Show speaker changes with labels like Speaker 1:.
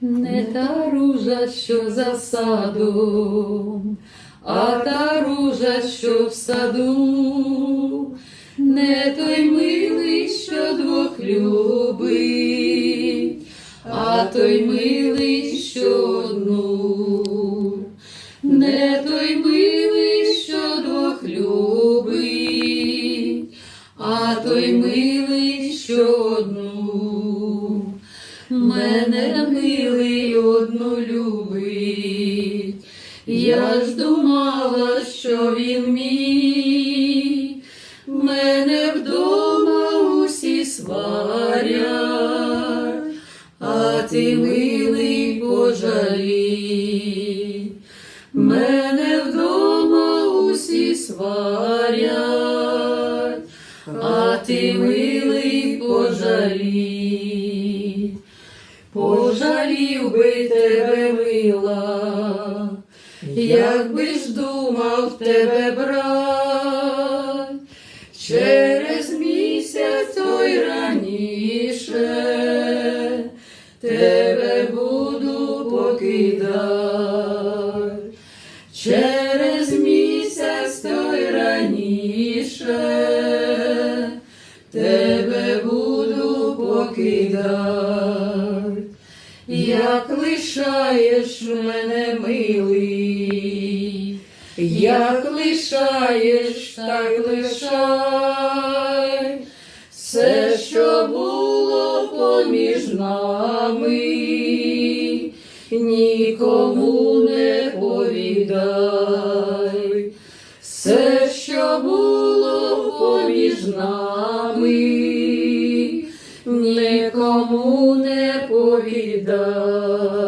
Speaker 1: Не та ружа, що за садом, а та ружа, що в саду, не той милий, що двох любить, а той милий, що одну, не той милий, Милий одну любить, я ж думала, що він мій, мене вдома усі сварять, а ти милий пожалій. Мене вдома усі сварять, а ти милий пожалій. Би тебе мила, якби ж думав тебе брать, через місяць той раніше тебе буду покидать. Через місяць той раніше тебе буду покидать. Як лишаєш мене милий, як лишаєш, так лишай, все, що було поміж нами, нікому не повідай, все, що було поміж нами, нікому не повідай.